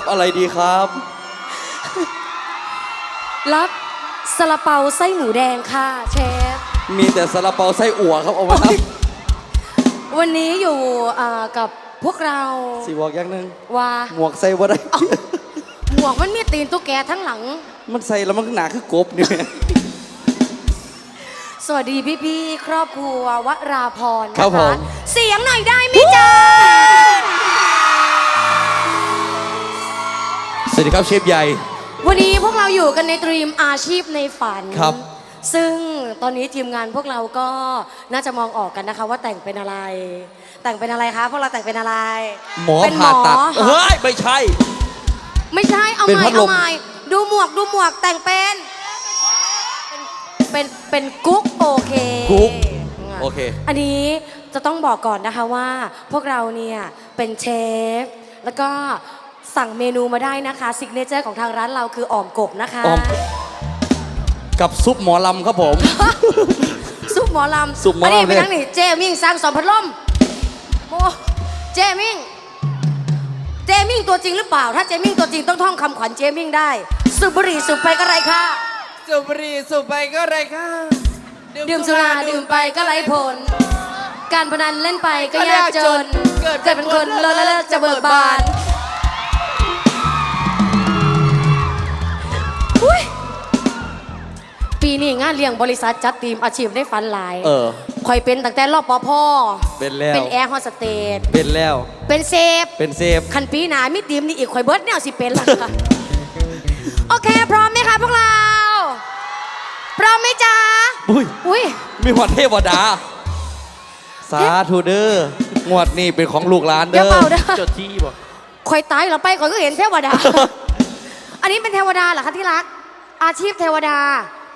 รับอะไรดีครับ รับซาลาเปาไส้หมูแดงค่ะเชฟ มีแต่ซาลาเปาไส้อั่วครับเอามาครับวันนี้อยู่อ่ากับพวกเราสีบอกอย่างหนึงว่าหมวกใส่บ่ได้ หมวกมันมีตีนตุ๊กแกทั้งหลัง มันใส่แล้วมันหนาคือกบนี่แม่สวัสดีพี่ๆครอบครัววราพรนะครัคะบผม เสียงหน่อยได้ไหมจ๊ะ วัสดีครับเชฟใหญ่ วันนี้พวกเราอยู่กันในตรีมอาชีพในฝันครับ ซึ่งตอนนี้ทีมงานพวกเราก็น่าจะมองออกกันนะคะว่าแต่งเป็นอะไร แต่งเป็นอะไรคะพวกเราแต่งเป็นอะไรหมอเป็นหมผ่าอตัดเหรอเฮ้ยไม่ใช่ ไม่ใช่เอาเป็นใหม่พัดลเอามใหม่ดูหมวกดูหมวกแต่งเป็นเป็นเป็นกุ๊กโอเคกุ๊กโอเค อันนี้จะต้องบอกก่อนนะคะว่าพวกเราเนี่ยเป็นเชฟแล้วก็ สั่งเมนูมาได้นะคะซิกเนเจอร์ของทางร้านเราคืออ่อมกบนะคะ อ่อม กับซุปหมอลำครับผม ซุปหมอลำซุปหมอลำนนี้ไปเนี่ย ทั้งนี่เจมิ่งสร้างสองพัดลมโมเจมิ่ง เจมิ่งตัวจริงหรือเปล่า ถ้าเจมิ่งตัวจริงต้องท่องคำขวัญเจมิ่งได้สูบบุหรี่สูบไปก็ไรค่ะ สูบบุหรี่สูบไปก็ไรค่ะดื่มสุราดื่มไปก็ไรผล การพนันเล่นไปก็ยากจน เกิดเป็นคนเลิศเลิศจะเบิกบาน ปีนี้งานเลี้ยงบริษัทจัดทีมอาชีพได้ฝันหลายเออ คอยเป็นตั้งแต่รอบปภเป็นแล้ว เป็นแอร์โฮสเตสเป็นแล้ว เป็นเซฟ เป็นเซฟ คันปีหนามีทีมนี่อีกคอยเบิร์ดแนวสิเป็นละค่ะ โอเค พร้อมไหมคะพวกเรา พร้อมไหมจ๊ะ อุ้ย อุ้ย มีหวัดเทวดา สาธุเด้องวดนี้เป็นของลูกหลานเดี๋เด้ยวอเป่าเด้อ เจ้าที่บ่คอยตายเราไปคอยก็เห็นเทวดาอั นนี้เป็นเทวดาเหรอคะที่รัก อาชีพเทวดา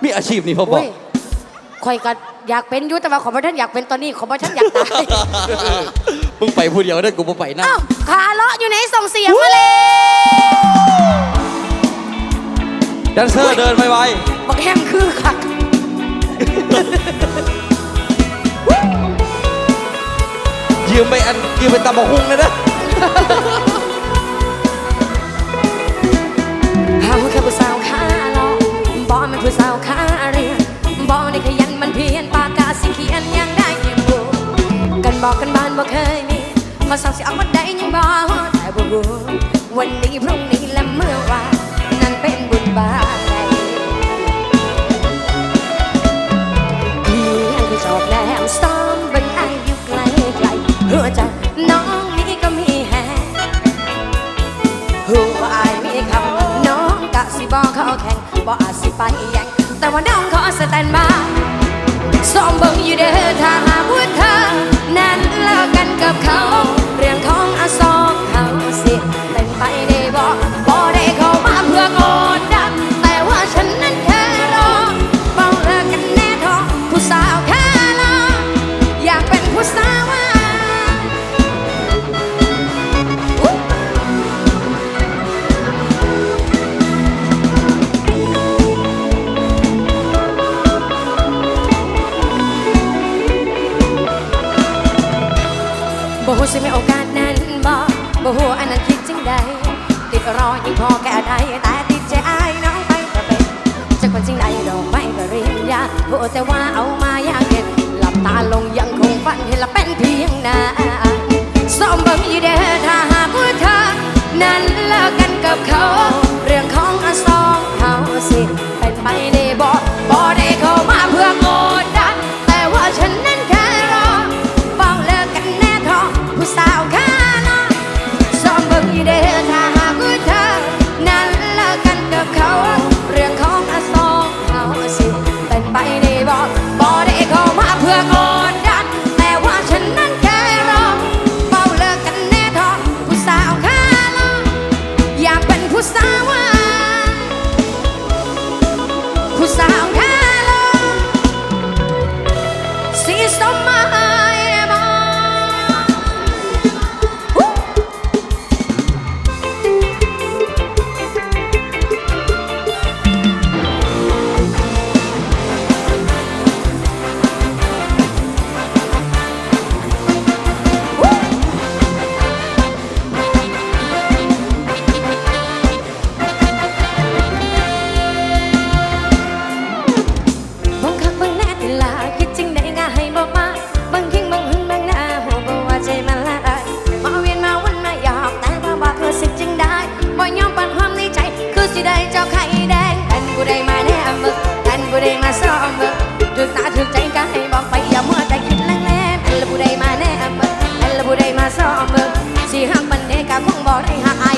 มีอาชีพนี้พ่อบอกอุ้ยคอยก็อยากเป็นอยุแต่ว่าขอพระท่านอยากเป็นตอนนี้ขอพระท่านอยากตาย มึงไปผู้เดียวได้อกูบ่ไปนะ อ้าวขาเลาะอยู่ไหนส่งเสียงมาเลยแดนเซอร์เดินไปไวบักแฮมคือคักๆยืมไปอันยืมไปตำบักหุ่งเลยนะ ผู้สาวขาเรียนบ่ได้ขยันมันเพียนปากกาสิเขียนยังได้ยังบ่กันบอกกันบ้านบ่เคยมีมาสาวสิเอามาได้ยังบ่ ซ้อมเบิ่งอยู่เด้อถ้าหากว่าเธอนั้นเลิกกันกับเขา ฉันไม่โอกาสนั้นบอกบ่หัวอันนั้นคิดจังใดติดรอยิ่งพอแก่ใดแต่ติดใจอายน้องไปกระเป็นจะคนจริงใดดอกไม้ปริญญาหัวแต่ว่าเอามายากเก็นหลับตาลงยังคงฝันเห็นละเป็นเพียงนาส้มเบิ่งยีเดอถ้าหากว่าเธอนั้นเลิกกันกับเขา สอบเบิกสิหักมันเด็กะคงบอกได้หักอาย